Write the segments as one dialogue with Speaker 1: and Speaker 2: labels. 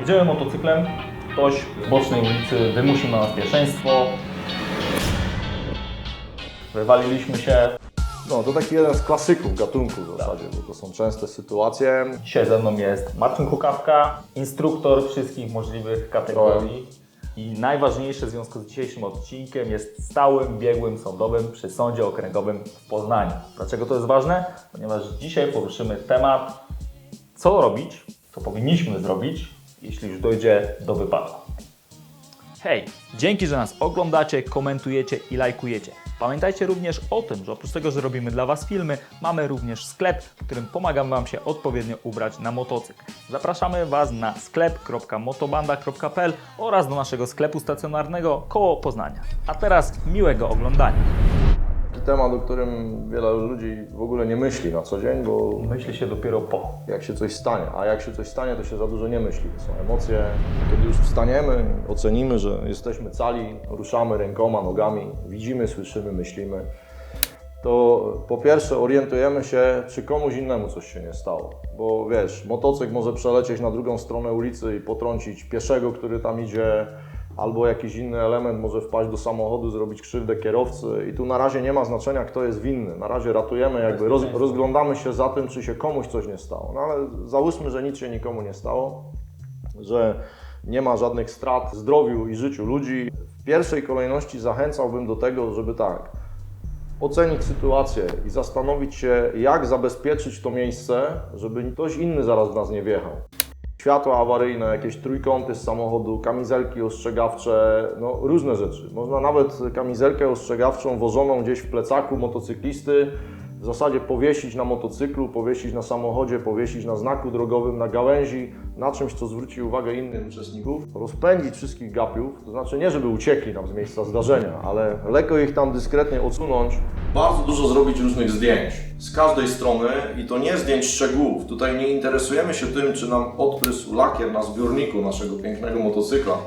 Speaker 1: Jedziemy motocyklem, ktoś z bocznej ulicy wymusił na nas pierwszeństwo. Wywaliliśmy się.
Speaker 2: No, to taki jeden z klasyków gatunku w zasadzie, bo to są częste sytuacje.
Speaker 1: Dzisiaj ze mną jest Marcin Kukawka, instruktor wszystkich możliwych kategorii. I najważniejsze w związku z dzisiejszym odcinkiem jest stałym biegłym sądowym przy Sądzie Okręgowym w Poznaniu. Dlaczego to jest ważne? Ponieważ dzisiaj poruszymy temat, co robić, co powinniśmy zrobić, jeśli już dojdzie do wypadku. Hej, dzięki, że nas oglądacie, komentujecie i lajkujecie. Pamiętajcie również o tym, że oprócz tego, że robimy dla Was filmy, mamy również sklep, w którym pomagamy Wam się odpowiednio ubrać na motocykl. Zapraszamy Was na sklep.motobanda.pl oraz do naszego sklepu stacjonarnego koło Poznania. A teraz miłego oglądania.
Speaker 2: Taki temat, o którym wiele ludzi w ogóle nie myśli na co dzień, bo
Speaker 1: Myśli się dopiero po.
Speaker 2: jak się coś stanie, a jak się coś stanie, to się za dużo nie myśli. To są emocje. Kiedy już wstaniemy, ocenimy, że jesteśmy cali, ruszamy rękoma, nogami, widzimy, słyszymy, myślimy, to po pierwsze orientujemy się, czy komuś innemu coś się nie stało. Bo wiesz, motocykl może przelecieć na drugą stronę ulicy i potrącić pieszego, który tam idzie, albo jakiś inny element może wpaść do samochodu, zrobić krzywdę kierowcy i tu na razie nie ma znaczenia, kto jest winny. Na razie ratujemy, jakby roz, rozglądamy się za tym, czy się komuś coś nie stało. No ale załóżmy, że nic się nikomu nie stało, że nie ma żadnych strat zdrowiu i życiu ludzi. W pierwszej kolejności zachęcałbym do tego, żeby tak, ocenić sytuację i zastanowić się, jak zabezpieczyć to miejsce, żeby ktoś inny zaraz w nas nie wjechał. Światła awaryjne, jakieś trójkąty z samochodu, kamizelki ostrzegawcze, no różne rzeczy. Można nawet kamizelkę ostrzegawczą wożoną gdzieś w plecaku motocyklisty w zasadzie powiesić na motocyklu, powiesić na samochodzie, powiesić na znaku drogowym, na gałęzi, na czymś, co zwróci uwagę innych uczestników, rozpędzić wszystkich gapiów, to znaczy nie, żeby uciekli nam z miejsca zdarzenia, ale lekko ich tam dyskretnie odsunąć,
Speaker 3: bardzo dużo zrobić różnych zdjęć z każdej strony i to nie zdjęć szczegółów. Tutaj nie interesujemy się tym, czy nam odprysł lakier na zbiorniku naszego pięknego motocykla,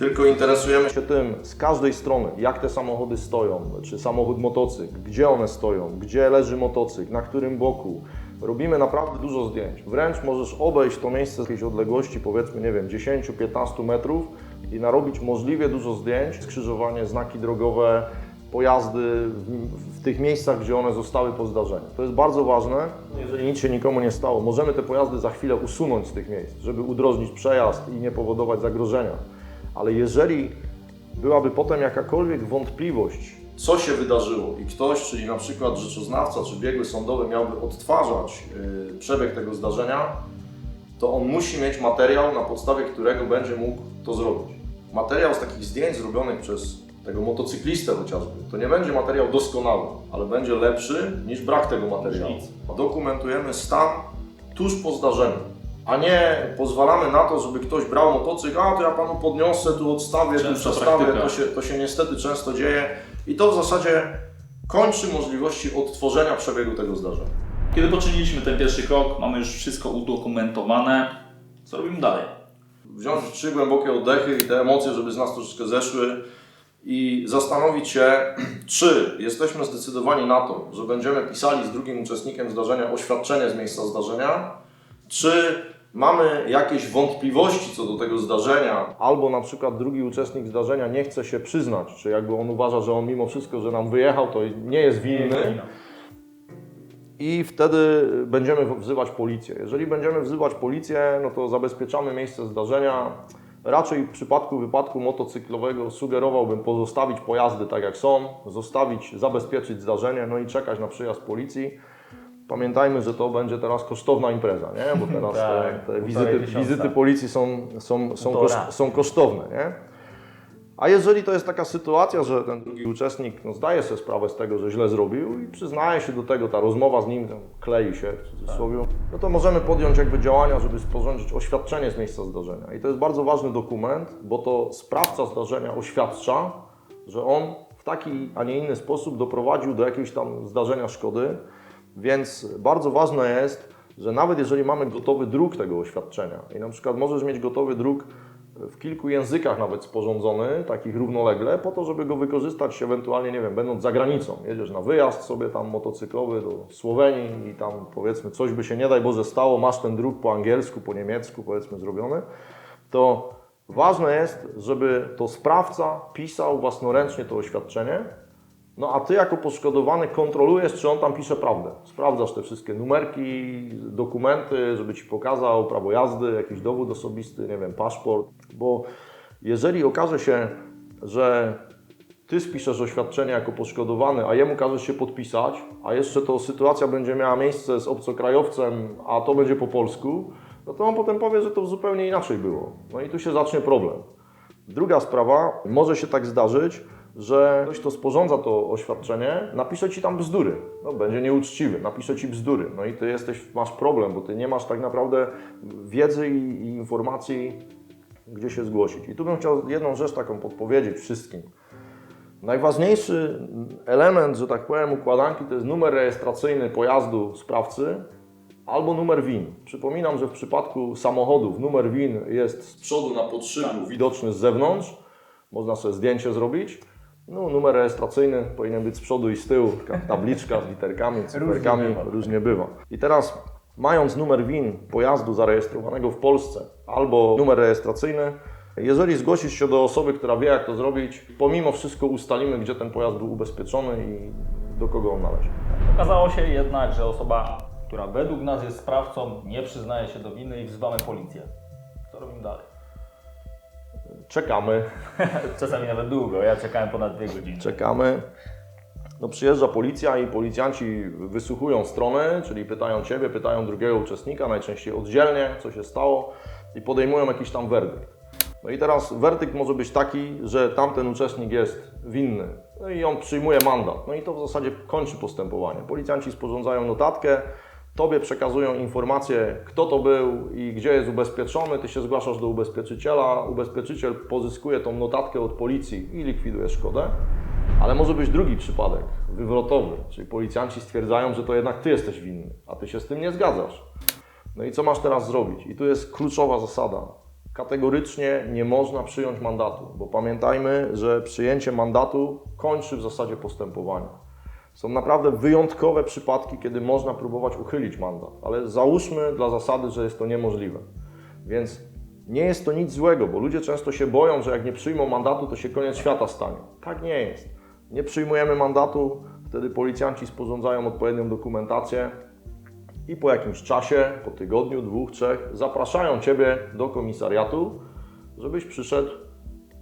Speaker 3: tylko interesujemy się
Speaker 2: tym z każdej strony, jak te samochody stoją, czy samochód, motocykl, gdzie one stoją, gdzie leży motocykl, na którym boku. Robimy naprawdę dużo zdjęć. Wręcz możesz obejść to miejsce z jakiejś odległości, powiedzmy, nie wiem, 10-15 metrów i narobić możliwie dużo zdjęć, skrzyżowanie, znaki drogowe, pojazdy w, w tych miejscach, gdzie one zostały po zdarzeniu. To jest bardzo ważne. Jeżeli nic się nikomu nie stało, możemy te pojazdy za chwilę usunąć z tych miejsc, żeby udrożnić przejazd i nie powodować zagrożenia. Ale jeżeli byłaby potem jakakolwiek wątpliwość,
Speaker 3: co się wydarzyło i ktoś, czyli na przykład rzeczoznawca czy biegły sądowy miałby odtwarzać yy, przebieg tego zdarzenia, to on musi mieć materiał, na podstawie którego będzie mógł to zrobić. Materiał z takich zdjęć zrobionych przez tego motocyklistę chociażby, to nie będzie materiał doskonały, ale będzie lepszy niż brak tego materiału. Dokumentujemy stan tuż po zdarzeniu, a nie pozwalamy na to, żeby ktoś brał motocykl, a to ja panu podniosę, tu odstawię, tu
Speaker 1: Często
Speaker 3: przestawię,
Speaker 1: praktyka.
Speaker 3: to się, to się niestety często dzieje i to w zasadzie kończy możliwości odtworzenia przebiegu tego zdarzenia.
Speaker 1: Kiedy poczyniliśmy ten pierwszy krok, mamy już wszystko udokumentowane. Co robimy dalej?
Speaker 3: Wziąć trzy głębokie oddechy i te emocje, żeby z nas troszeczkę zeszły i zastanowić się, czy jesteśmy zdecydowani na to, że będziemy pisali z drugim uczestnikiem zdarzenia oświadczenie z miejsca zdarzenia, czy mamy jakieś wątpliwości co do tego zdarzenia,
Speaker 2: albo na przykład drugi uczestnik zdarzenia nie chce się przyznać, czy jakby on uważa, że on mimo wszystko, że nam wyjechał, to nie jest winny, i wtedy będziemy wzywać policję. Jeżeli będziemy wzywać policję, no to zabezpieczamy miejsce zdarzenia. Raczej w przypadku wypadku motocyklowego sugerowałbym pozostawić pojazdy tak jak są, zostawić, zabezpieczyć zdarzenie, no i czekać na przyjazd policji. Pamiętajmy, że to będzie teraz kosztowna impreza, nie? bo teraz te,
Speaker 1: Tak,
Speaker 2: te
Speaker 1: półtorej
Speaker 2: wizyty, wizyty policji są, są, są, koszt, są kosztowne. Nie? A jeżeli to jest taka sytuacja, że ten drugi uczestnik no, zdaje sobie sprawę z tego, że źle zrobił i przyznaje się do tego, ta rozmowa z nim klei się w cudzysłowie, no to możemy podjąć jakby działania, żeby sporządzić oświadczenie z miejsca zdarzenia. I to jest bardzo ważny dokument, bo to sprawca zdarzenia oświadcza, że on w taki, a nie inny sposób doprowadził do jakiegoś tam zdarzenia szkody, więc bardzo ważne jest, że nawet jeżeli mamy gotowy druk tego oświadczenia i na przykład możesz mieć gotowy druk w kilku językach nawet sporządzony, takich równolegle, po to, żeby go wykorzystać ewentualnie, nie wiem, będąc za granicą. Jedziesz na wyjazd sobie tam motocyklowy do Słowenii i tam powiedzmy coś by się nie daj Boże stało, masz ten druk po angielsku, po niemiecku powiedzmy zrobiony, to ważne jest, żeby to sprawca pisał własnoręcznie to oświadczenie, no a ty jako poszkodowany kontrolujesz, czy on tam pisze prawdę. Sprawdzasz te wszystkie numerki, dokumenty, żeby ci pokazał prawo jazdy, jakiś dowód osobisty, nie wiem, paszport. Bo jeżeli okaże się, że ty spiszesz oświadczenie jako poszkodowany, a jemu każe się podpisać, a jeszcze to sytuacja będzie miała miejsce z obcokrajowcem, a to będzie po polsku, no to on potem powie, że to zupełnie inaczej było. No i tu się zacznie problem. Druga sprawa, może się tak zdarzyć, że ktoś, kto sporządza to oświadczenie, napisze ci tam bzdury. No, będzie nieuczciwy, napisze ci bzdury. No i ty jesteś, masz problem, bo ty nie masz tak naprawdę wiedzy i, i informacji, gdzie się zgłosić. I tu bym chciał jedną rzecz taką podpowiedzieć wszystkim. Najważniejszy element, że tak powiem, układanki to jest numer rejestracyjny pojazdu sprawcy albo numer WIN. Przypominam, że w przypadku samochodów numer WIN jest z przodu na podszybiu widoczny z zewnątrz. Można sobie zdjęcie zrobić. No, numer rejestracyjny powinien być z przodu i z tyłu, taka tabliczka z literkami, cyferkami,
Speaker 1: bywa.
Speaker 2: różnie bywa. I teraz, mając numer WIN pojazdu zarejestrowanego w Polsce albo numer rejestracyjny, jeżeli zgłosisz się do osoby, która wie, jak to zrobić, pomimo wszystko ustalimy, gdzie ten pojazd był ubezpieczony i do kogo on należy.
Speaker 1: Okazało się jednak, że osoba, która według nas jest sprawcą, nie przyznaje się do winy i wzywamy policję. Co robimy dalej?
Speaker 2: Czekamy,
Speaker 1: Czasami nawet długo, ja czekałem ponad dwie godziny.
Speaker 2: czekamy. No przyjeżdża policja i policjanci wysłuchują strony, czyli pytają Ciebie, pytają drugiego uczestnika, najczęściej oddzielnie, co się stało i podejmują jakiś tam werdykt. No i teraz werdykt może być taki, że tamten uczestnik jest winny no i on przyjmuje mandat. No i to w zasadzie kończy postępowanie. Policjanci sporządzają notatkę, Tobie przekazują informację, kto to był i gdzie jest ubezpieczony. Ty się zgłaszasz do ubezpieczyciela. Ubezpieczyciel pozyskuje tą notatkę od policji i likwiduje szkodę. Ale może być drugi przypadek, wywrotowy, czyli policjanci stwierdzają, że to jednak Ty jesteś winny, a Ty się z tym nie zgadzasz. No i co masz teraz zrobić? I tu jest kluczowa zasada. Kategorycznie nie można przyjąć mandatu, bo pamiętajmy, że przyjęcie mandatu kończy w zasadzie postępowanie. Są naprawdę wyjątkowe przypadki, kiedy można próbować uchylić mandat, ale załóżmy dla zasady, że jest to niemożliwe. Więc nie jest to nic złego, bo ludzie często się boją, że jak nie przyjmą mandatu, to się koniec świata stanie. Tak nie jest. Nie przyjmujemy mandatu, wtedy policjanci sporządzają odpowiednią dokumentację i po jakimś czasie, po tygodniu, dwóch, trzech, zapraszają Ciebie do komisariatu, żebyś przyszedł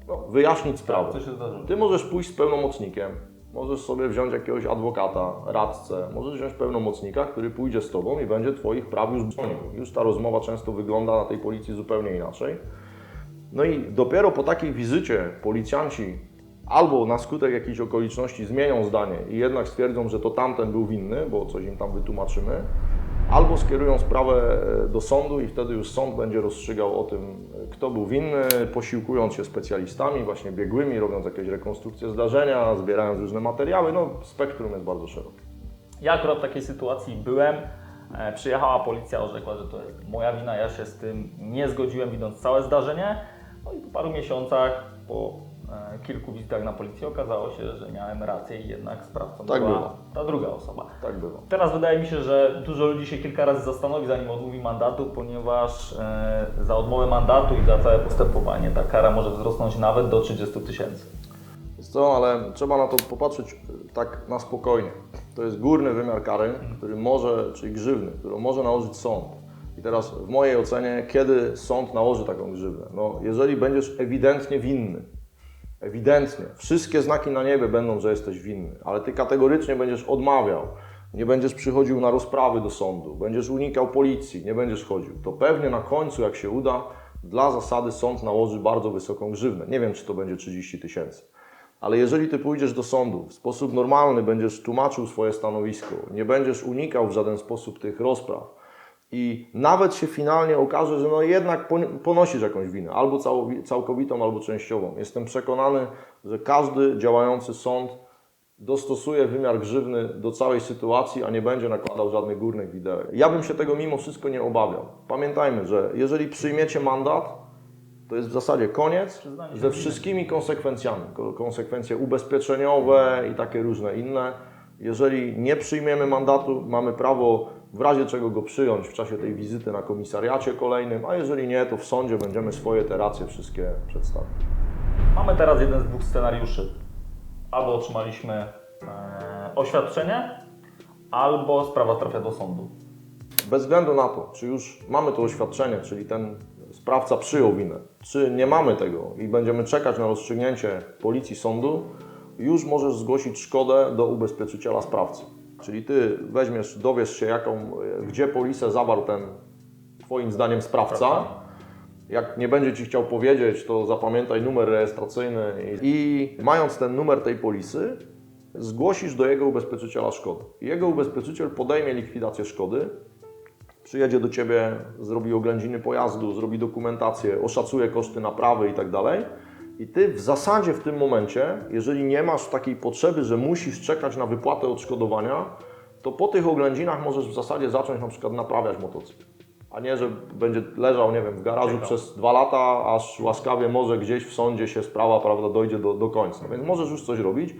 Speaker 2: no, wyjaśnić sprawę.
Speaker 1: Się zdarzyło?
Speaker 2: Ty możesz pójść z pełnomocnikiem, możesz sobie wziąć jakiegoś adwokata, radcę, możesz wziąć pełnomocnika, który pójdzie z Tobą i będzie Twoich praw już bronił. Już ta rozmowa często wygląda na tej policji zupełnie inaczej. No i dopiero po takiej wizycie policjanci albo na skutek jakichś okoliczności zmienią zdanie i jednak stwierdzą, że to tamten był winny, bo coś im tam wytłumaczymy, albo skierują sprawę e, do sądu i wtedy już sąd będzie rozstrzygał o tym, e, kto był winny, posiłkując się specjalistami, właśnie biegłymi, robiąc jakieś rekonstrukcje zdarzenia, zbierając różne materiały. No, spektrum jest bardzo szerokie.
Speaker 1: Ja akurat w takiej sytuacji byłem. E, Przyjechała policja, orzekła, że to jest moja wina. Ja się z tym nie zgodziłem, widząc całe zdarzenie. No i po paru miesiącach, po kilku wizytach na policji, okazało się, że miałem rację i jednak sprawcą
Speaker 2: Tak
Speaker 1: była
Speaker 2: było.
Speaker 1: ta druga osoba.
Speaker 2: Tak bywa.
Speaker 1: Teraz wydaje mi się, że dużo ludzi się kilka razy zastanowi, zanim odmówi mandatu, ponieważ e, za odmowę mandatu i za całe postępowanie ta kara może wzrosnąć nawet do 30 tysięcy.
Speaker 2: Jest co, ale trzeba na to popatrzeć e, tak na spokojnie. To jest górny wymiar kary, który może, czyli grzywny, którą może nałożyć sąd. I teraz w mojej ocenie, kiedy sąd nałoży taką grzywnę? No, jeżeli będziesz ewidentnie winny, ewidentnie, wszystkie znaki na niebie będą, że jesteś winny, ale ty kategorycznie będziesz odmawiał, nie będziesz przychodził na rozprawy do sądu, będziesz unikał policji, nie będziesz chodził, to pewnie na końcu, jak się uda, dla zasady sąd nałoży bardzo wysoką grzywnę. Nie wiem, czy to będzie 30 tysięcy. Ale jeżeli ty pójdziesz do sądu, w sposób normalny będziesz tłumaczył swoje stanowisko, nie będziesz unikał w żaden sposób tych rozpraw i nawet się finalnie okaże, że no jednak pon- ponosisz jakąś winę, albo całkowitą, albo częściową. Jestem przekonany, że każdy działający sąd dostosuje wymiar grzywny do całej sytuacji, a nie będzie nakładał żadnych górnych widełek. Ja bym się tego mimo wszystko nie obawiał. Pamiętajmy, że jeżeli przyjmiecie mandat, to jest w zasadzie koniec ze wszystkimi konsekwencjami. Ko- Konsekwencje ubezpieczeniowe i takie różne inne. Jeżeli nie przyjmiemy mandatu, mamy prawo w razie czego go przyjąć w czasie tej wizyty na komisariacie kolejnym, a jeżeli nie, to w sądzie będziemy swoje te racje wszystkie przedstawiać.
Speaker 1: Mamy teraz jeden z dwóch scenariuszy. Albo otrzymaliśmy e, oświadczenie, albo sprawa trafia do sądu.
Speaker 2: Bez względu na to, czy już mamy to oświadczenie, czyli ten sprawca przyjął winę, czy nie mamy tego i będziemy czekać na rozstrzygnięcie policji sądu, już możesz zgłosić szkodę do ubezpieczyciela sprawcy. Czyli ty weźmiesz, dowiesz się, jaką, gdzie polisę zawarł ten twoim zdaniem sprawca. Jak nie będzie ci chciał powiedzieć, to zapamiętaj numer rejestracyjny i, mając ten numer tej polisy, zgłosisz do jego ubezpieczyciela szkodę. Jego ubezpieczyciel podejmie likwidację szkody, przyjedzie do Ciebie, zrobi oględziny pojazdu, zrobi dokumentację, oszacuje koszty naprawy i tak dalej. I Ty w zasadzie w tym momencie, jeżeli nie masz takiej potrzeby, że musisz czekać na wypłatę odszkodowania, to po tych oględzinach możesz w zasadzie zacząć na przykład naprawiać motocykl. A nie, że będzie leżał, nie wiem, w garażu przez dwa lata, aż łaskawie może gdzieś w sądzie się sprawa, prawda, dojdzie do, do końca. Więc możesz już coś robić.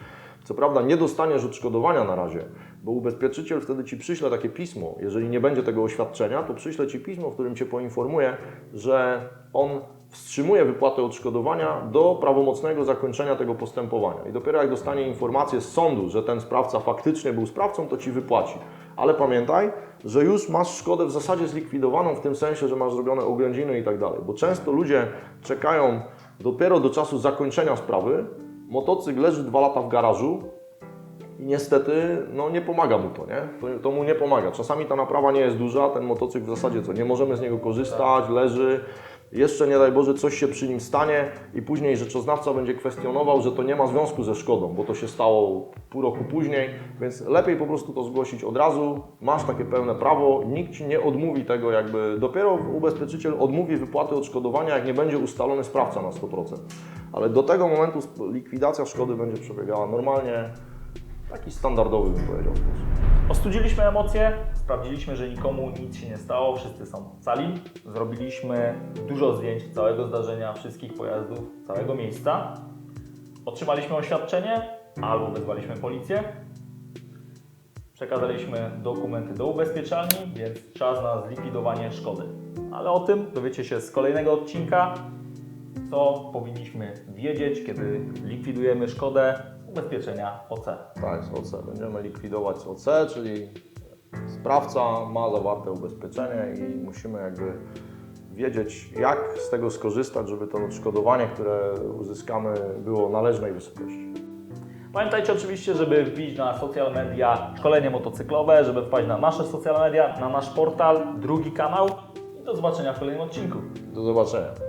Speaker 2: Co prawda nie dostaniesz odszkodowania na razie, bo ubezpieczyciel wtedy Ci przyśle takie pismo. Jeżeli nie będzie tego oświadczenia, to przyśle Ci pismo, w którym Cię poinformuje, że on wstrzymuje wypłatę odszkodowania do prawomocnego zakończenia tego postępowania. I dopiero jak dostanie informację z sądu, że ten sprawca faktycznie był sprawcą, to Ci wypłaci. Ale pamiętaj, że już masz szkodę w zasadzie zlikwidowaną w tym sensie, że masz zrobione oględziny i tak dalej. Bo często ludzie czekają dopiero do czasu zakończenia sprawy, motocykl leży dwa lata w garażu i niestety no, nie pomaga mu to, nie? To, to mu nie pomaga. Czasami ta naprawa nie jest duża, ten motocykl w zasadzie co, nie możemy z niego korzystać, leży. Jeszcze nie daj Boże coś się przy nim stanie i później rzeczoznawca będzie kwestionował, że to nie ma związku ze szkodą, bo to się stało pół roku później, więc lepiej po prostu to zgłosić od razu. Masz takie pełne prawo, nikt Ci nie odmówi tego jakby, dopiero ubezpieczyciel odmówi wypłaty odszkodowania, jak nie będzie ustalony sprawca na 100%. Ale do tego momentu likwidacja szkody będzie przebiegała normalnie, taki standardowy bym powiedział.
Speaker 1: Ostudziliśmy emocje, sprawdziliśmy, że nikomu nic się nie stało, wszyscy są cali. Zrobiliśmy dużo zdjęć całego zdarzenia, wszystkich pojazdów, całego miejsca. Otrzymaliśmy oświadczenie albo wezwaliśmy policję. Przekazaliśmy dokumenty do ubezpieczalni, więc czas na zlikwidowanie szkody. Ale o tym dowiecie się z kolejnego odcinka, co powinniśmy wiedzieć, kiedy likwidujemy szkodę ubezpieczenia OC.
Speaker 2: Tak, z OC. Będziemy likwidować OC, czyli sprawca ma zawarte ubezpieczenie i musimy jakby wiedzieć, jak z tego skorzystać, żeby to odszkodowanie, które uzyskamy, było należnej wysokości.
Speaker 1: Pamiętajcie oczywiście, żeby wbić na social media szkolenie motocyklowe, żeby wpaść na nasze social media, na nasz portal, drugi kanał i do zobaczenia w kolejnym odcinku.
Speaker 2: Do zobaczenia.